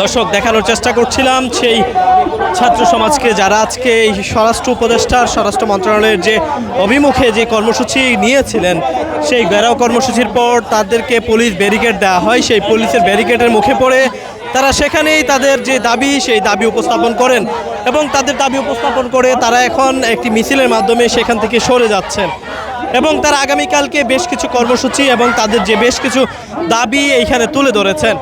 দর্শক, দেখানোর চেষ্টা করছিলাম সেই ছাত্র সমাজকে যারা আজকে এই স্বরাষ্ট্র উপদেষ্টার, স্বরাষ্ট্র মন্ত্রণালয়ের যে অভিমুখে যে কর্মসূচি নিয়েছিলেন, সেই ঘেরাও কর্মসূচির পর তাদেরকে পুলিশ ব্যারিকেড দেওয়া হয়। সেই পুলিশের ব্যারিকেডের মুখে পড়ে তারা সেখানেই তাদের যে দাবি, সেই দাবি উপস্থাপন করেন এবং তাদের দাবি উপস্থাপন করে তারা এখন একটি মিছিলের মাধ্যমে সেখান থেকে সরে যাচ্ছেন। এবং তারা আগামীকালকে বেশ কিছু কর্মসূচি এবং তাদের যে বেশ কিছু দাবি এইখানে তুলে ধরেছেন।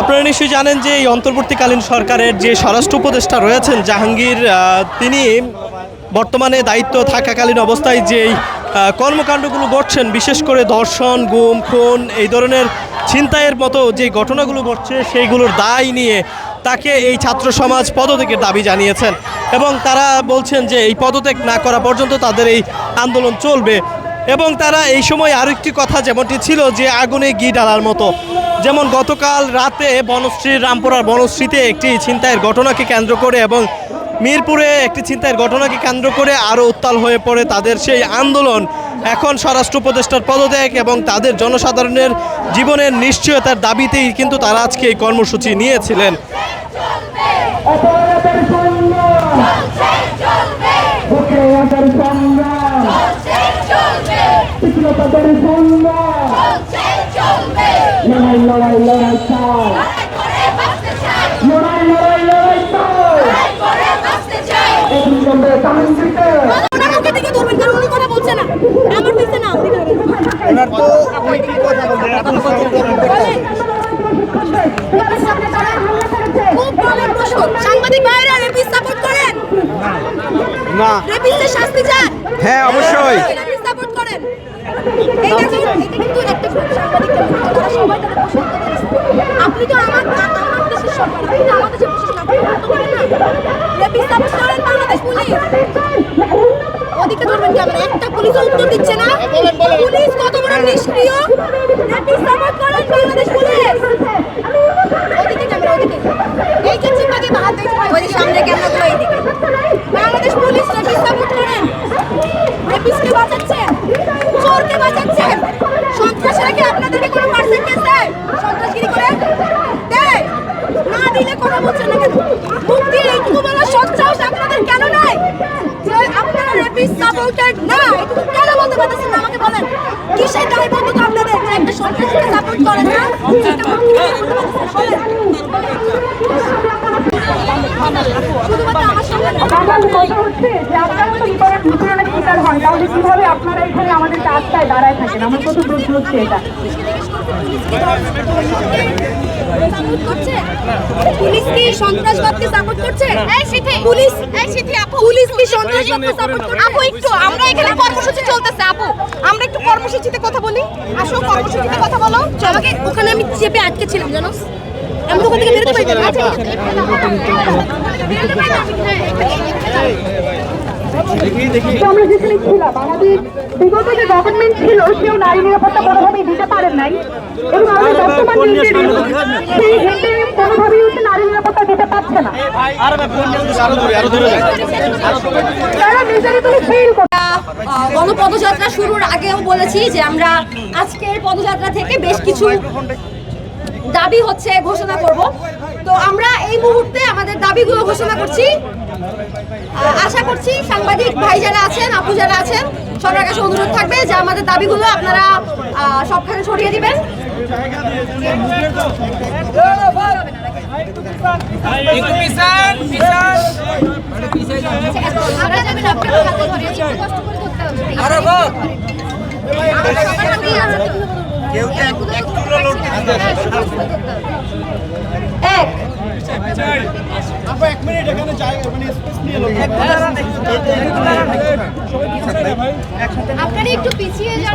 আপনারা নিশ্চয়ই জানেন যে এই অন্তর্বর্তীকালীন সরকারের যে স্বরাষ্ট্র উপদেষ্টা রয়েছেন জাহাঙ্গীর তিনি বর্তমানে দায়িত্ব থাকাকালীন অবস্থায় যেই কর্মকাণ্ডগুলো ঘটছেন, বিশেষ করে ধর্ষণ, গুম, খুন, এই ধরনের ছিনতাইয়ের মতো যে ঘটনাগুলো ঘটছে, সেইগুলোর দায় নিয়ে তাকে এই ছাত্র সমাজ পদত্যাগের দাবি জানিয়েছেন এবং তারা বলছেন যে এই পদত্যাগ না করা পর্যন্ত তাদের এই আন্দোলন চলবে। এবং তারা এই সময় আরও একটি কথা যেমনটি ছিল যে আগুনে ঘি ডালার মতো। যেমন গতকাল রাতে বনশ্রীর রামপুরার বনশ্রীতে একটি ছিনতাইয়ের ঘটনাকে কেন্দ্র করে এবং মিরপুরে একটি চিন্তায় ঘটনাকে কেন্দ্র করে আরও উত্তাল হয়ে পড়ে তাদের সেই আন্দোলন। এখন স্বরাষ্ট্র উপদেষ্টার পদত্যাগ এবং তাদের জনসাধারণের জীবনের নিশ্চয়তার দাবিতেই কিন্তু তারা আজকে এই কর্মসূচি নিয়েছিলেন। না। রেপিসের শাস্তি চান হ্যাঁ অবশ্যই। আপনি তো আমার সরকার আপনি তো আমাদের দেশের প্রশাসন আপনি বন্ধ করেন না রেপিস সাপোর্ট করেন বাংলাদেশ পুলিশ ওদিকে ধরবেন ক্যামেরা একটা পুলিশ উত্তর দিচ্ছে না? পুলিশ কত বড় নিষ্ক্রিয়? রেপিস সাপোর্ট করেন বাংলাদেশ পুলিশ? ওদিকে ক্যামেরা ওদিকে। এই যে চিপাকে হাত দেখছে ওই যে সামনে ক্যামেরাগুলো এইদিকে। বাংলাদেশ পুলিশ রেপিস সাপোর্ট করেন রেপিসকে বাঁচাচ্ছেন চোরকে বাঁচাচ্ছেন সন্ত্রাসীরা কি আপনাদেরকে কোনো পার্সেন্টেজ দেয়? সন্ত্রাসগিরি করে? দেয়? না দিলে কথা বলছেন না কেন? মুক্তি এইটুকু বলার যে রেপিস সাপোর্টেড না কেন বলতে পারতেছেন না আমাকে বলেন? কিসের দায়বদ্ধতা আপনাদের? যে একটা সন্ত্রাসীকে সাপোর্ট করেন না শুধুমাত্র আমার সামনে না। আমার কথা হচ্ছে যে আপনারা তো বিপরীত বিপরীতের শিকার হন তাহলে কীভাবে আপনারা এখানে আমাদের রাস্তায় দাঁড়ায় থাকেন? আমার কত প্রশ্ন হচ্ছে এটা। পুলিশ কি সন্ত্রাসবাদকে সাপোর্ট করছে? এই সিথি পুলিশ এই সিথি আপু। পুলিশ কি সন্ত্রাসবাদকে সাপোর্ট করছে? আপু একটু আমরা এখানে কর্মসূচি চলতেছে আপু। আমরা একটু কর্মসূচিতে কথা বলি। আসো কর্মসূচিতে কথা বলো। আমাকে ওখানে আমি চেপে আটকে ছিলাম জানো? আমি ওখান থেকে বেরোতে পারি না? বেরোতে পারি তো আমরা যেখানে ছিলাম আমাদের বিগত যে গভর্নমেন্ট ছিল সেও নারী নিরাপত্তা কোনোভাবেই দিতে পারেন নাই। এবং আমাদের বর্তমান সেই ইন্টারিম কোনোভাবেই হচ্ছে নারী নিরাপত্তা দিতে পারছে না। তারা ফেল গণপদযাত্রা শুরুর আগেও বলেছি যে আমরা আজকের পদযাত্রা থেকে বেশ কিছু দাবি হচ্ছে ঘোষণা করব। তো আমরা এই মুহূর্তে আমাদের দাবিগুলো ঘোষণা করছি। আশা করছি সাংবাদিক ভাই যারা আছেন আপু যারা আছেন সবার কাছে অনুরোধ থাকবে যে আমাদের দাবিগুলো আপনারা সবখানে ছড়িয়ে দিবেন। আপনারা যাবেন আপনারা হাতে ধরে একটু কষ্ট করে করতে হবে এক আপনারা একটু পিছিয়ে যান